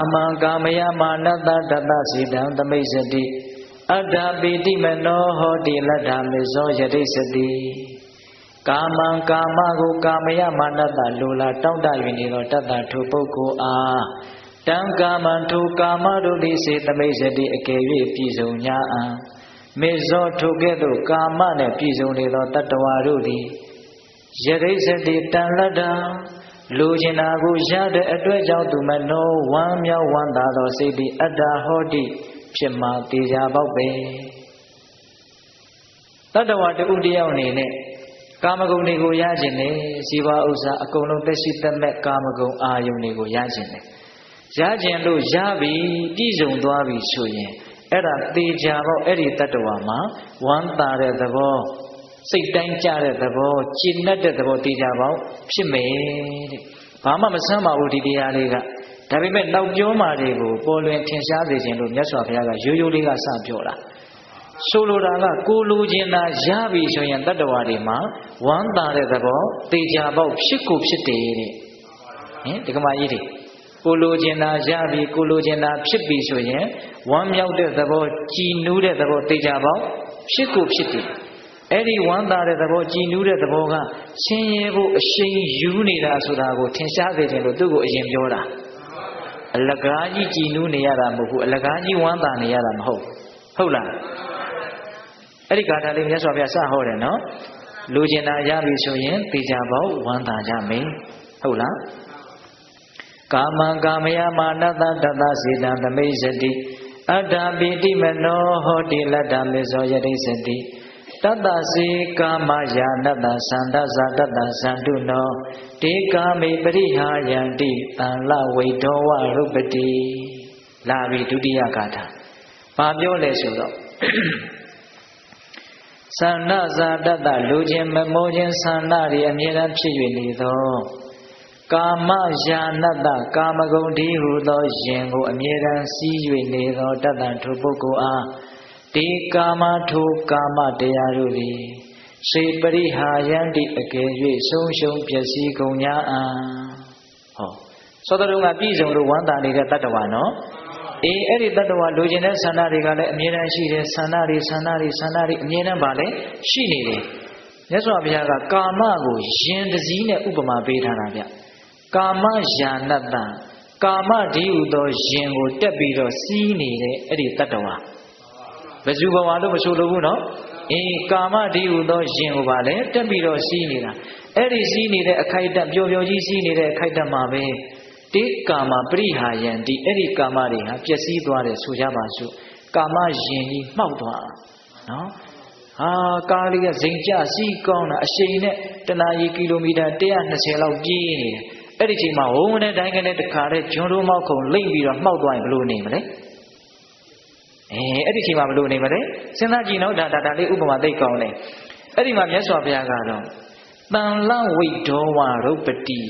အမံကာမယမာနတတတစေတံသမိတ်စတိအတ္ထာပိတိမနောဟောတိလတ္ထာမေဇောယတိစတိကာမံကာမကိုကာမယမာနတလိုလားတောင့်တ၍နေသောတတ္တထိုပုဂ္ဂိုလ်အားတံကာမံထိုကာမတို့သည်စေသမိတ်စတိအကယ်၍ပြည့်စုံ냐အံမေဇောထိုကဲ့သို့ကာမနှင့်ပြည့်စုံနေသောတတ္တဝါတို့သည်ယတိစတိတန်လတ္တာ လူကျင်နာကိုရတဲ့အတွက်ကြောင့်သူမနောဝမ်းမြောက်ဝမ်းသာသောစိတ်သည်အတ္တဟောတိဖြစ်မှတေချာပေါက်ပဲတတ္တဝါတူတယောက်အနေနဲ့ကာမဂုဏ်တွေကိုရခြင်းနဲ့ဇီဝဥစ္စာအကုန်လုံးသက်ရှိသက်မဲ့ကာမဂုဏ်အာယုန်တွေကိုရခြင်းနဲ့ရခြင်းလို့ရပြီပြည့်စုံသွားပြီဆိုရင်အဲ့ဒါတေချာပေါက်အဲ့ဒီတတ္တဝါမှာဝမ်းသာတဲ့သဘော စိတ်တိုင်းကြတဲ့သဘောကျဉ်တ်တဲ့သဘောတေချာပေါက်ဖြစ်မယ်တဲ့ဘာမှမဆမ်းပါဘူးဒီတရားလေးကဒါပေမဲ့နောက်ပြောမာတွေကိုပေါ်လွင်ထင်ရှားစေခြင်းလို့မြတ်စွာဘုရားကရိုးရိုးလေးကစပြောတာဆိုလိုတာကကိုလိုချင်တာရပြီဆိုရင်တတ္တဝါတွေမှာဝမ်းသာတဲ့သဘောတေချာပေါက်ဖြစ်ကိုဖြစ်တယ်တဲ့ဟင်ဒီကမာကြီးတွေကိုလိုချင်တာရပြီကိုလိုချင်တာဖြစ်ပြီဆိုရင်ဝမ်းမြောက်တဲ့သဘောကြည်နူးတဲ့သဘောတေချာပေါက်ဖြစ်ကိုဖြစ်တယ် အဲ့ဒီဝမ်းသာတဲ့သဘောကြည်နူးတဲ့သဘောကဆင်းရဲဖို့အရှိန်ယူနေတာဆိုတာကိုထင်ရှားစေခြင်းလို့သူ့ကိုအရင်ပြောတာအလကားကြီးကြည်နူးနေရတာမဟုတ်ဘူးအလကားကြီးဝမ်းသာနေရတာမဟုတ်ဟုတ်လားအဲ့ဒီဂါထာလေးမြတ်စွာဘုရားစဟောတယ်နော်လူကျင်တာရပြီဆိုရင်တေချာပေါက်ဝမ်းသာကြမယ်ဟုတ်လားကာမံကာမယမာနတတတစေတံသမိစတိအတ္တပိတိမနောဟောတိလတ္တမေဇောယတိစတိ တတ္တစေကာမယာနတ္တသန္တဇာတတ္တသန္တုနောတေကာမေပရိဟာယန္တိတန်လဝိဒောဝရုပတိလာပြီဒုတိယဂါထာဘာပြောလဲဆိုတော့သန္နဇာတတ္တလူချင်းမမောခြင်းသန္နတွေအမြဲတမ်းဖြစ်၍နေသောကာမယာနတ္တကာမဂုဏ်ဒီဟုသောယင်ကိုအမြဲတမ်းစီး၍နေသောတတ္တထိုပုဂ္ဂိုလ်အား ဒီကာမထိုကာမတရားတို့သည်စေပရိဟာယန္တိအကယ်၍ဆုံးရှုံးပျက်စီးကုန်냐အံဟောသောတရုံကပြည်စုံလို့ဝမ်းသာနေတဲ့တတ္တဝါနော်အေးအဲ့ဒီတတ္တဝါလိုချင်တဲ့ဆန္ဒတွေကလည်းအမြဲတမ်းရှိတယ်ဆန္ဒတွေဆန္ဒတွေဆန္ဒတွေအမြဲတမ်းပါလေရှိနေတယ်မြတ်စွာဘုရားကကာမကိုယင်တစည်းနဲ့ဥပမာပေးထားတာဗျကာမယာနတ္တကာမဒီဟုသောယင်ကိုတက်ပြီးတော့စီးနေတဲ့အဲ့ဒီတတ္တဝါ ဘယ်သူဘဝလို့မဆိုလိုဘူးနော်အေးကာမဒီဟုသောယင်ကိုပါလေတက်ပြီးတော့စီးနေတာအဲ့ဒီစီးနေတဲ့အခိုက်အတန့်ပျော်ပျော်ကြီးစီးနေတဲ့အခိုက်အတန့်မှာပဲတေကာမပရိဟာယံဒီအဲ့ဒီကာမတွေဟာပျက်စီးသွားတယ်ဆိုကြပါစို့ကာမယင်ကြီးမှောက်သွားတာနော်ဟာကားလေးကဇိမ်ကျစီးကောင်းတာအရှိန်နဲ့တနာရီကီလိုမီတာ120လောက်ပြေးနေတယ်အဲ့ဒီချိန်မှာဝုန်းနဲ့တိုင်းကနေတခါတည်းဂျွန်တို့မောက်ခုံလိမ့်ပြီးတော့မှောက်သွားရင်ဘယ်လိုနေမလဲ အဲအဲ့ဒီချိန်မှာဘယ်လိုနေမလဲစဉ်းစားကြည့်နော်ဒါဒါဒါလေးဥပမာသိကောင်းတယ်အဲ့ဒီမှာမြတ်စွာဘုရားကတော့တန်လဝိဒောဝရုပတိ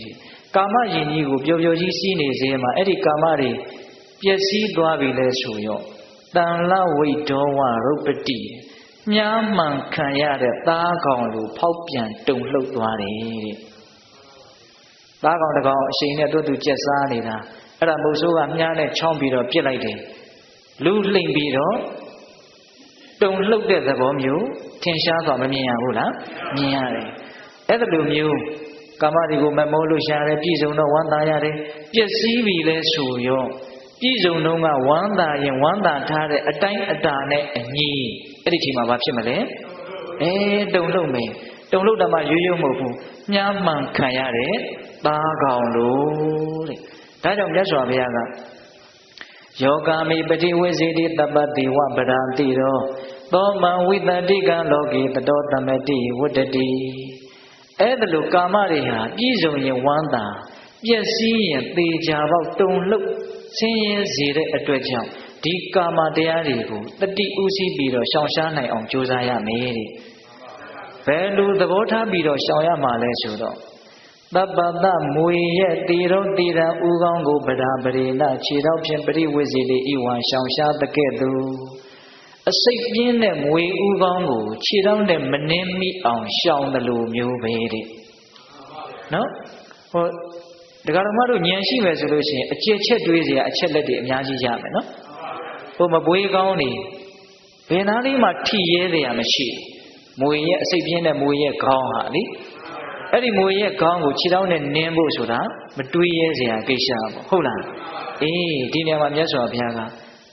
ကာမယင်ကြီးကိုပျော်ပျော်ကြီးစီးနေစေမှာအဲ့ဒီကာမတွေပျက်စီးသွားပြီလဲဆိုရောတန်လဝိဒောဝရုပတိမြားမှန်ခံရတဲ့သားကောင်လိုဖောက်ပြန်တုန်လှုပ်သွားတယ်တဲ့သားကောင်တကောင်အရှိန်နဲ့သူ့သူကြက်စားနေတာအဲ့ဒါမုတ်ဆိုးကမြားနဲ့ချောင်းပြီးတော့ပြစ်လိုက်တယ် လူလှိမ့်ပြီးတော့တုံလှုပ်တဲ့သဘောမျိုးထင်ရှားသွားမမြင်ရဘူးလားမြင်ရတယ်အဲ့ဒါလိုမျိုးကာမတွေကိုမမိုးလို့ရှာတယ်ပြည်စုံတော့ဝမ်းသာရတယ်ပျက်စီးပြီလဲဆိုရောပြည်စုံတော့ကဝမ်းသာရင်ဝမ်းသာထားတဲ့အတိုင်းအတာနဲ့အညီအဲ့ဒီချိန်မှာဘာဖြစ်မလဲအဲတုံလှုပ်မယ်တုံလှုပ်တာမှရိုးရိုးမဟုတ်ဘူးမြားမှန်ခံရတဲ့သားကောင်လို့တဲ့ဒါကြောင့်မြတ်စွာဘုရားက ယောဂာမိပတိဝိစေတိတပ္ပတိဝပဒံတိရောသောမံဝိတတိကလောကေတတောတမတိဝတ္တတိအဲ့ဒါလိုကာမတွေဟာပြည့်စုံရင်ဝမ်းသာပျက်စီးရင်သေချာပေါက်တုံလှုပ်ဆင်းရဲစေတဲ့အတွက်ကြောင့်ဒီကာမတရားတွေကိုတတိဥစည်းပြီးတော့ရှောင်ရှားနိုင်အောင်ကြိုးစားရမယ်တဲ့ဘယ်လိုသဘောထားပြီးတော့ရှောင်ရမှာလဲဆိုတော့ တပ္ပတမွေရဲ့တေရုံတေရန်ဥကောင်းကိုဗရာပရိနခြေတော့ဖြင့်ပရိဝိဇိလေဤဝံရှောင်ရှားတကဲ့သို့အစိတ်ပြင်းတဲ့မွေဥကောင်းကိုခြေတော့နဲ့မနှင်းမိအောင်ရှောင်တယ်လို့မျိုးပဲတဲ့နော်ဟောတရားဓမ္မတို့ဉာဏ်ရှိမယ်ဆိုလို့ရှိရင်အကျက်ချက်တွေးစရာအချက်လက်တွေအများကြီးရမယ်နော်ဟိုမပွေးကောင်းနေဘယ်နာလေးမှထိရဲစရာမရှိမွေရဲ့အစိတ်ပြင်းတဲ့မွေရဲ့ခေါင်းဟာလေ အဲ့ဒီမွေရဲ့ခေါင်းကိုခြေထောက်နဲ့နင်းဖို့ဆိုတာမတွေးရဲစရာကိစ္စပေါ့ဟုတ်လားအေးဒီနေရာမှာမြတ်စွာဘုရားက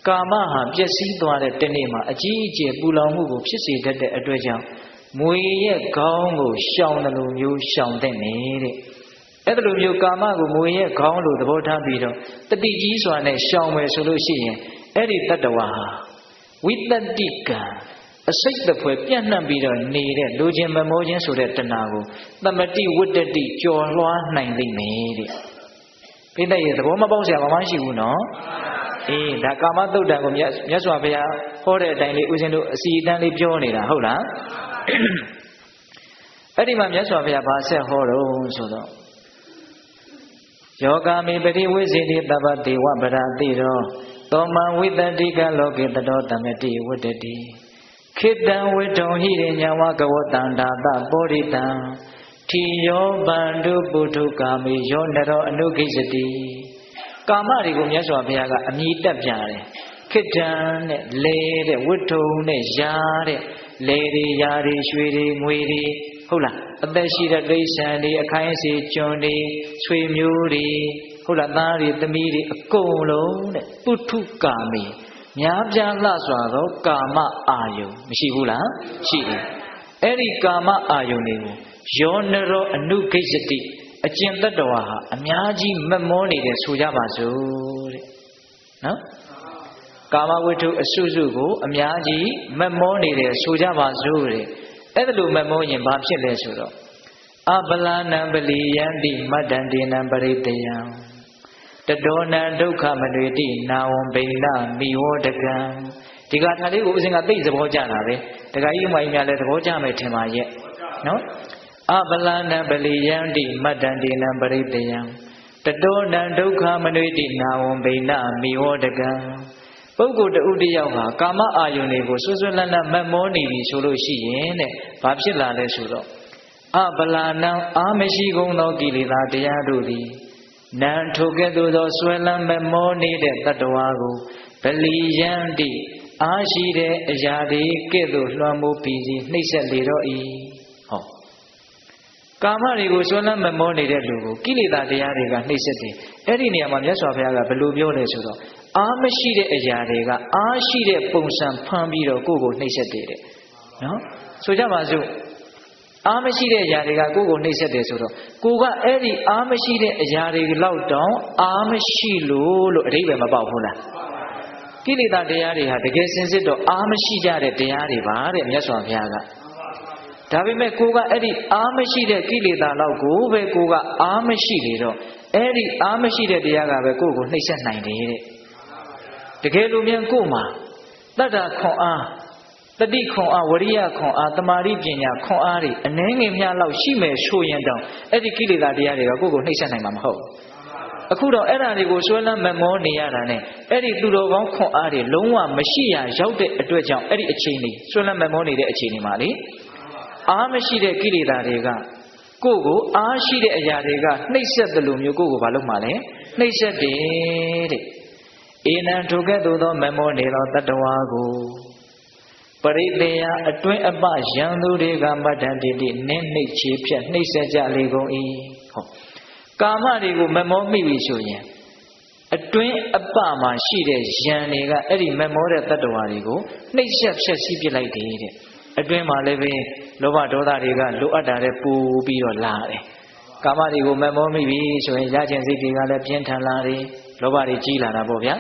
ကာမဟာပျက်စီးသွားတဲ့တနေ့မှာအကြီးအကျယ်ပူလောင်မှုကိုဖြစ်စေတတ်တဲ့အတွက်ကြောင့်မွေရဲ့ခေါင်းကိုရှောင်တယ်လို့မျိုးရှောင်တဲ့နေတဲ့အဲ့လိုမျိုးကာမကိုမွေရဲ့ခေါင်းလိုသဘောထားပြီးတော့တတိကြီးစွာနဲ့ရှောင်မယ်ဆိုလို့ရှိရင်အဲ့ဒီတတ္တဝါဟာဝိတ္တိကံ အစိတ်တပွဲပြန့်နှံ့ပြီးတော့နေတဲ့လူချင်းမမိုးချင်းဆိုတဲ့တဏှာကိုသမတိဝတ္တတိကြော်လွှားနိုင်လိမ့်မယ်တဲ့ပိဋကရဲ့သဘောမပေါက်စရာဘာမှရှိဘူးနော်အေးဒါကာမတုတ်တံကိုမြတ်မြတ်စွာဘုရားဟောတဲ့အတိုင်းလေးဦးဇင်းတို့အစီအတန်းလေးပြောနေတာဟုတ်လားအဲ့ဒီမှာမြတ်စွာဘုရားဗာဆက်ဟောတော့ဆိုတော့ယောဂာမိပရိဝိဇိတိတပ္ပတိဝပရတိရောသောမဝိတတိကလောကေတတော်တမတိဝတ္တတိ ခိတံဝိတုံဟိရိညာဝကဝတန္တာတပောရိတံထီယောဗန္ဓုပုထုကာမိယောနရောအနုခိစတိကာမတွေကိုမြတ်စွာဘုရားကအမြည်တက်ပြန်တယ်ခိတံနဲ့လေတဲ့ဝိတုံနဲ့ယာတဲ့လေတွေယာတွေရွှေတွေငွေတွေဟုတ်လားအသက်ရှိတဲ့တိဆန်တွေအခိုင်းအစီကျွန်တွေဆွေမျိုးတွေဟုတ်လားသားတွေသမီးတွေအကုန်လုံးတဲ့ပုထုကာမိ များပြားလှစွာသောကာမအာယုံမရှိဘူးလားရှိတယ်အဲ့ဒီကာမအာယုံတွေကိုယောနရောအနုဂိစ္စတိအကျင့်တတ္တဝါဟာအများကြီးမမောနေတယ်ဆိုကြပါစို့တဲ့နော်ကာမဝိထုအစုစုကိုအများကြီးမမောနေတယ်ဆိုကြပါစို့တဲ့အဲ့ဒါလိုမမောရင်ဘာဖြစ်လဲဆိုတော့အပလာနံပလီယန္တိမတ္တန္တေနံပရိတယံ တတောနံဒုက္ခမနွေတိနာဝံဘိန္ဒမိဝတကံဒီကထာလေးကိုဦးဇင်းကသိသဘောကျတာပဲတခါကြီးမကြီးများလည်းသဘောကျမယ်ထင်ပါရဲ့နော်အပလနံပလီယန္တိမတ္တန္တေနံပရိတယံတတောနံဒုက္ခမနွေတိနာဝံဘိန္ဒမိဝတကံပုဂ္ဂိုလ်တဦးတယောက်ဟာကာမအာယုန်တွေကိုဆွဆွလန်းလန်းမက်မောနေပြီဆိုလို့ရှိရင်တဲ့ဘာဖြစ်လာလဲဆိုတော့အပလာနံအာမရှိကုန်သောကိလေသာတရားတို့သည် နံထိုကဲ့သို့သောဆွဲလန်းမက်မောနေတဲ့တတ္တဝါကိုဗလီယန္တိအားရှိတဲ့အရာတွေကဲ့သို့လွှမ်းမိုးပြီးစီနှိမ့်ဆက်လေတော့၏ဟောကာမတွေကိုဆွဲလန်းမမောနေတဲ့လူကိုကိလေသာတရားတွေကနှိမ့်ဆက်တယ်အဲ့ဒီနေရာမှာမြတ်စွာဘုရားကဘယ်လိုပြောလဲဆိုတော့အားမရှိတဲ့အရာတွေကအားရှိတဲ့ပုံစံဖန်ပြီးတော့ကိုယ့်ကိုနှိမ့်ဆက်တယ်တဲ့နော်ဆိုကြပါစို့ အားမရှိတဲ့အရာတွေကကိုယ့်ကိုနှိမ့်ဆက်တယ်ဆိုတော့ကိုကအဲ့ဒီအားမရှိတဲ့အရာတွေလောက်တောင်အားမရှိလို့လို့အဓိပ္ပာယ်မပေါက်ဘူးလားကိလေသာတရားတွေဟာတကယ်စင်စစ်တော့အားမရှိကြတဲ့တရားတွေပါတဲ့မြတ်စွာဘုရားကဒါပေမဲ့ကိုကအဲ့ဒီအားမရှိတဲ့ကိလေသာလောက်ကိုပဲကိုကအားမရှိလေတော့အဲ့ဒီအားမရှိတဲ့တရားကပဲကိုယ့်ကိုနှိမ့်ဆက်နိုင်တယ်တဲ့တကယ်လို့မြန်ကို့မှာတတ္တခွန်အား တတိခွန်အားဝရိယခွန်အားတမာရိပညာခွန်အားတွေအနှဲငယ်များလောက်ရှိမယ်ဆိုရင်တောင်အဲ့ဒီကိလေသာတရားတွေကကိုယ့်ကိုနှိမ့်ဆက်နိုင်မှာမဟုတ်ဘူးအခုတော့အဲ့ဓာတွေကိုဆွဲလန်းမမောနေရတာနဲ့အဲ့ဒီသူတော်ကောင်းခွန်အားတွေလုံးဝမရှိရရောက်တဲ့အတွက်ကြောင့်အဲ့ဒီအချိန်လေးဆွဲလန်းမမောနေတဲ့အချိန်လေးမှာလေအားမရှိတဲ့ကိလေသာတွေကကိုယ့်ကိုအားရှိတဲ့အရာတွေကနှိမ့်ဆက်တယ်လို့မျိုးကိုယ့်ကိုဘာလုပ်မှလဲနှိမ့်ဆက်တယ်တဲ့ဧနံထိုကဲ့သို့သောမမောနေသောတတ္တဝါကို ပရိသေယအတွင်းအပယံသူတွေကမတ္တန်တိတိနင်းနှိတ်ချေဖြတ်နှိပ်စက်ကြလေကုန်၏ဟောကာမတွေကိုမမောမိပြီဆိုရင်အတွင်းအပမှာရှိတဲ့ယံတွေကအဲ့ဒီမမောတဲ့တတ္တဝါတွေကိုနှိပ်စက်ဖြတ်စီးပစ်လိုက်တယ်တဲ့အတွင်းမှာလည်းပဲလောဘဒေါသတွေကလိုအပ်တာတဲ့ပူပြီးတော့လာတယ်ကာမတွေကိုမမောမိပြီဆိုရင်ရခြင်းစိတ်တွေကလည်းပြင်းထန်လာတယ်လောဘတွေကြီးလာတာပေါ့ဗျာ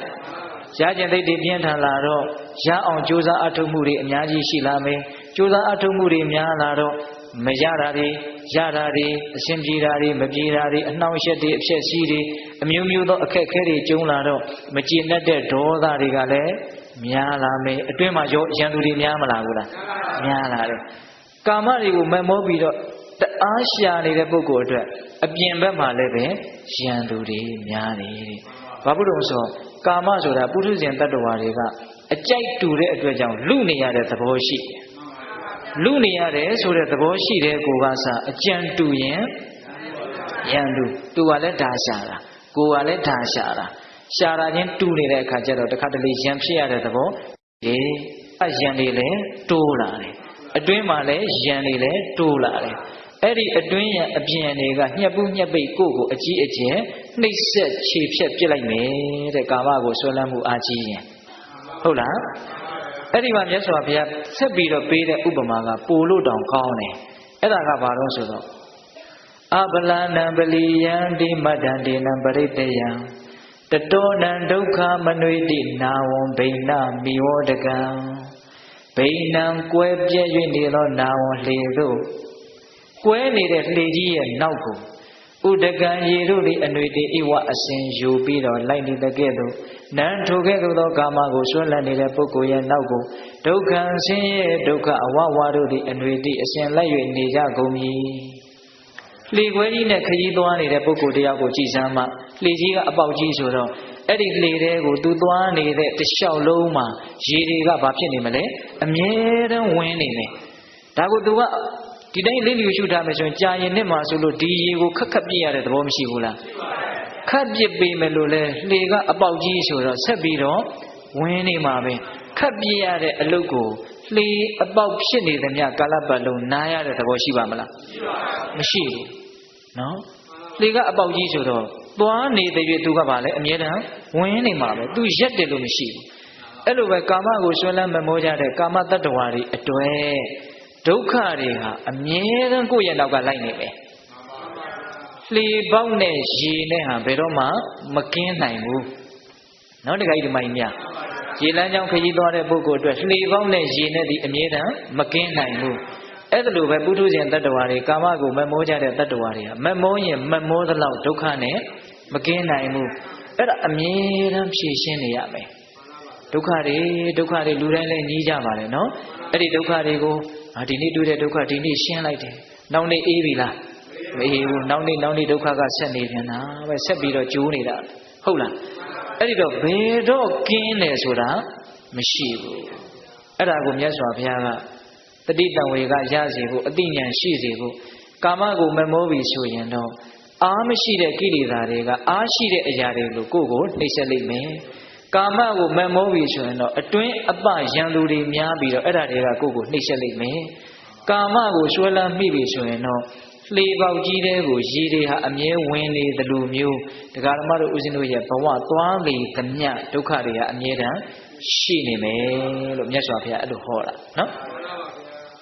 ရခြင်းသိတွေပြင်းထန်လာတော့ရအောင်ကြိုးစားအထုတ်မှုတွေအများကြီးရှိလာမယ်ကြိုးစားအထုတ်မှုတွေများလာတော့မရတာတွေရတာတွေအရှင်ပြေတာတွေမပြေတာတွေအနှောင့်အယှက်တွေအဖြစ်စီးတွေအမျိုးမျိုးသောအခက်အခဲတွေကျုံလာတော့မကျေနပ်တဲ့ဒေါသတွေကလည်းများလာမယ်အတွင်းမှာရောရန်သူတွေများမလာဘူးလားများလာတယ်ကာမတွေကိုမမောပြီးတော့တအားရှာနေတဲ့ပုဂ္ဂိုလ်အတွက်အပြင်ဘက်မှာလည်းပဲရန်သူတွေများတယ်တဲ့ဘာဖြစ်လို့ဆို ကာမဆိုတာပုထုဇဉ်တ attva တွေကအကြိုက်တူတဲ့အတွက်ကြောင့်လူနေရတဲ့သဘောရှိလူနေရတယ်ဆိုတဲ့သဘောရှိတဲ့ကိုကစအကြံတူရင်ရန်သူသူကလည်းဒါရှာတာကိုကလည်းဒါရှာတာရှာတာချင်းတူနေတဲ့အခါကျတော့တခါတလေရန်ဖြစ်ရတဲ့သဘောဒီအရန်တွေလည်းတိုးလာတယ်အတွင်းမှာလည်းရန်တွေလည်းတိုးလာတယ်အဲ့ဒီအတွင်းရန်အပြင်တွေကညှက်ပူးညှက်ပိတ်ကိုယ့်ကိုအကြီးအကျယ် နှိပ်စက်ခြေဖြတ်ပစ်လိုက်မယ်တဲ့ကာမကိုဆွဲလန်းမှုအာကြီးရင်ဟုတ်လားအဲ့ဒီမှာမြတ်စွာဘုရားဆက်ပြီးတော့ပေးတဲ့ဥပမာကပိုလို့တောင်ကောင်းတယ်အဲ့ဒါကဘာလို့ဆိုတော့အပလနံပလီယံတိမတ္တန္တေနံပရိတယံတတောနံဒုက္ခမနွေတိနာဝံဘိဏမိဝဒကံဘိဏံကွဲပြည့်၍နေသောနာဝံလေတို့ကွဲနေတဲ့လှေကြီးရဲ့နောက်ကို ဥဒကံရေတို့သည်အနွေတေဣဝအစဉ်ယူပြီးတော့လိုက်နေတဲ့ကဲ့သို့နံထိုကဲ့သို့သောကာမကိုဆွဲလန်းနေတဲ့ပုဂ္ဂိုလ်ရဲ့နောက်ကိုဒုက္ခံဆင်းရဲဒုက္ခအဝဝတို့သည်အနွေတေအစဉ်လိုက်၍နေကြကုန်မည်လှေခွဲကြီးနဲ့ခရီးသွားနေတဲ့ပုဂ္ဂိုလ်တယောက်ကိုကြည်စမ်းမှလှေကြီးကအပေါက်ကြီးဆိုတော့အဲ့ဒီလှေတဲကိုသူသွားနေတဲ့တလျှောက်လုံးမှာရေတွေကဘာဖြစ်နေမလဲအမြဲတမ်းဝင်နေမယ်ဒါကိုသူက ဒီတိုင်းလင်းလျူရှုထားမယ်ဆိုရင်ကြာရင်နဲ့မှဆိုလို့ဒီရေကိုခက်ခက်ပြည့်ရတဲ့သဘောမရှိဘူးလားခက်ပြစ်ပေးမယ်လို့လဲလှေကအပေါက်ကြီးဆိုတော့ဆက်ပြီးတော့ဝင်နေမှာပဲခက်ပြည့်ရတဲ့အလုပ်ကိုလှေအပေါက်ဖြစ်နေသမျှကာလပတ်လုံးနားရတဲ့သဘောရှိပါမလားမရှိဘူးနော်လှေကအပေါက်ကြီးဆိုတော့သွားနေတဲ့၍သူကပါလေအမြဲတမ်းဝင်နေမှာပဲသူရက်တယ်လို့မရှိဘူးအဲ့လိုပဲကာမကိုဆွဲလန်းမမောကြတဲ့ကာမတတ္တဝါတွေအတွေ့ ဒုက္ခတွေဟာအမြဲတမ်းကိုယ့်ရဲ့နောက်ကလိုက်နေမယ်လှေပေါက်နဲ့ရေနဲ့ဟာဘယ်တော့မှမကင်းနိုင်ဘူးနော်တခါကြီးဒီမိုင်းမြရေလမ်းကြောင်းခရီးသွားတဲ့ပုဂ္ဂိုလ်အတွက်လှေပေါက်နဲ့ရေနဲ့ဒီအမြဲတမ်းမကင်းနိုင်ဘူးအဲ့ဒါလိုပဲပုထုဇဉ်တ attva တွေကာမကိုမမောကြတဲ့တ attva တွေကမမောရင်မမောသလောက်ဒုက္ခနဲ့မကင်းနိုင်ဘူးအဲ့ဒါအမြဲတမ်းဖြေရှင်းနေရမယ်ဒုက္ခတွေဒုက္ခတွေလူတိုင်းလည်းညီးကြပါလေနော်အဲ့ဒီဒုက္ခတွေကို အာဒီနေ့တွေ့တဲ့ဒုက္ခဒီနေ့ရှင်းလိုက်တယ်နောက်နေ့အေးပြီလားမအေးဘူးနောက်နေ့နောက်နေ့ဒုက္ခကဆက်နေပြန်တာပဲဆက်ပြီးတော့ကျိုးနေတာဟုတ်လားအဲ့ဒီတော့ဘယ်တော့ကင်းတယ်ဆိုတာမရှိဘူးအဲ့ဒါကိုမြတ်စွာဘုရားကတတိတံဝေကရစေဖို့အတိညာဏ်ရှိစေဖို့ကာမကိုမမောပြီဆိုရင်တော့အားမရှိတဲ့ကိလေသာတွေကအားရှိတဲ့အရာတွေကိုကိုယ့်ကိုနှိမ့်ဆက်လိမ့်မယ် ကာမကိုမမောပြီဆိုရင်တော့အတွင်းအပရန်သူတွေများပြီးတော့အဲ့ဒါတွေကကိုယ့်ကိုနှိမ့်ဆက်လိမ့်မယ်ကာမကိုဆွဲလန်းမိပြီဆိုရင်တော့လှေပေါက်ကြီးတဲ့ကိုရေတွေဟာအမြဲဝင်နေသလိုမျိုးဒကာဓမ္မတို့ဦးဇင်းတို့ရဲ့ဘဝသွားလေသမျှဒုက္ခတွေဟာအမြဲတမ်းရှိနေမယ်လို့မြတ်စွာဘုရားအဲ့လိုဟောတာနော်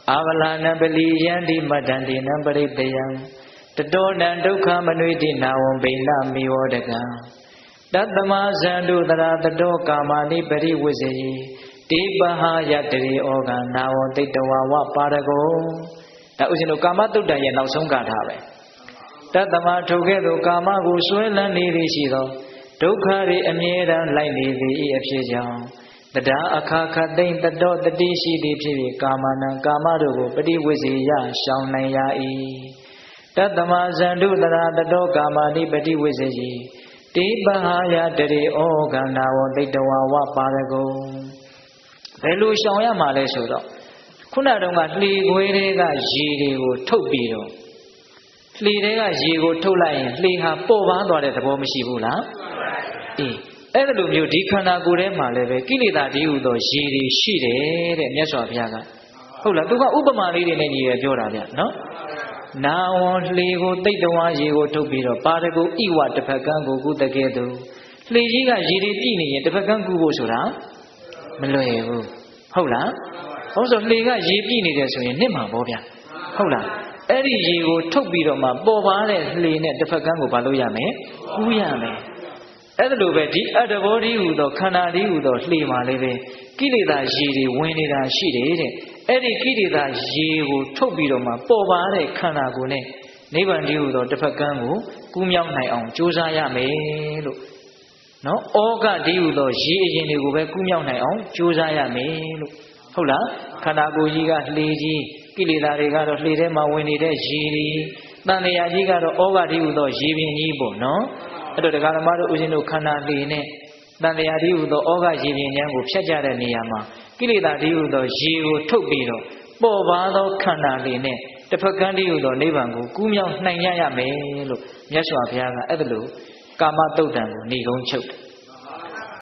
အာဝလာနပလီယန္တိမတ္တန္တိနံပရိတယံတတောတံဒုက္ခမနွေတိနာဝံဘိဏမိဝဒကံ တတ္တမဇန္တုတရာတတောကာမနိပရိဝိဇေတိပဟာယတရေဩဃနာဝတိတဝဝပါရကောဒါဥစဉ်တို့ကာမတုတ်တန်ရဲ့နောက်ဆုံးကာထာပဲတတ္တမထိုကဲ့သို့ကာမကိုဆွဲလန်းနေသည်ရှိသောဒုက္ခတွေအမြဲတမ်းလိုက်နေသည်အဖြစ်ကြောင့်တရားအခါခသိမ့်တတော်တတိရှိသည်ဖြစ်၍ကာမနံကာမတို့ကိုပฏิဝိဇေယရှောင်နိုင်ရ၏တတ္တမဇန္တုတရာတတော်ကာမနိပฏิဝိဇေယ တိပဟာယတရေဩခန္ဓာဝတိတဝဝပါရကုံဘယ်လိုရှောင်ရမှာလဲဆိုတော့ခုနတုန်းကလှေခွေးတွေကရေတွေကိုထုတ်ပြီးတော့လှေတွေကရေကိုထုတ်လိုက်ရင်လှေဟာပေါ်ပန်းသွားတဲ့သဘောမရှိဘူးလားအေးအဲ့ဒါလိုမျိုးဒီခန္ဓာကိုယ်ထဲမှာလည်းပဲကိလေသာတည်းဟူသောရေတွေရှိတယ်တဲ့မြတ်စွာဘုရားကဟုတ်လားသူကဥပမာလေးတွေနဲ့ညီရပြောတာဗျနော် နာဝံလှေကိုတိတ်တဝါရေကိုထုတ်ပြီးတော့ပါရကုဣဝတစ်ဖက်ကန်းကိုကုတကဲ့သို့လှေကြီးကရေတွေပြည့်နေရင်တစ်ဖက်ကန်းကုဖို့ဆိုတာမလွယ်ဘူးဟုတ်လားဟုတ်ဆိုလှေကရေပြည့်နေတယ်ဆိုရင်နှစ်မှာပေါ့ဗျဟုတ်လားအဲ့ဒီရေကိုထုတ်ပြီးတော့မှပေါ်ပါတဲ့လှေနဲ့တစ်ဖက်ကန်းကိုဘာလို့ရမလဲကူးရမယ်အဲ့ဒါလိုပဲဒီအတ္တဘောဓိဟူသောခန္ဓာဓိဟူသောလှေမှာလည်းပဲကိလေသာရေတွေဝင်နေတာရှိတယ်တဲ့ အဲ့ဒီကိလေသာရေကိုထုတ်ပြီးတော့မှပေါ်ပါတဲ့ခန္ဓာကိုယ်နဲ့နိဗ္ဗာန်ဓိဟူသောတစ်ဖက်ကန်းကိုကူးမြောက်နိုင်အောင်ကြိုးစားရမယ်လို့နော်ဩဃဓိဟူသောရေအရင်တွေကိုပဲကူးမြောက်နိုင်အောင်ကြိုးစားရမယ်လို့ဟုတ်လားခန္ဓာကိုယ်ကြီးကလှေကြီးကိလေသာတွေကတော့လှေထဲမှာဝင်နေတဲ့ရေတွေတန်လျာကြီးကတော့ဩဃဓိဟူသောရေပင်ကြီးပေါ့နော်အဲ့တော့တရားဓမ္မတို့ဦးဇင်းတို့ခန္ဓာလေနဲ့တန်တရားဒီဟုသောဩဃရေပြင်ဉာဏ်ကိုဖြတ်ကြတဲ့နေရာမှာ ကိလေသာဒီဟုသောရေကိုထုတ်ပြီးတော့ပေါ်ပါသောခန္ဓာလေနဲ့တစ်ဖက်ကန်းတည်းဟူသောနိဗ္ဗာန်ကိုကူးမြောက်နိုင်ရရမယ်လို့မြတ်စွာဘုရားကအဲ့ဒါလို့ကာမတုတ်တံကိုဏိကုံးချုပ်တယ်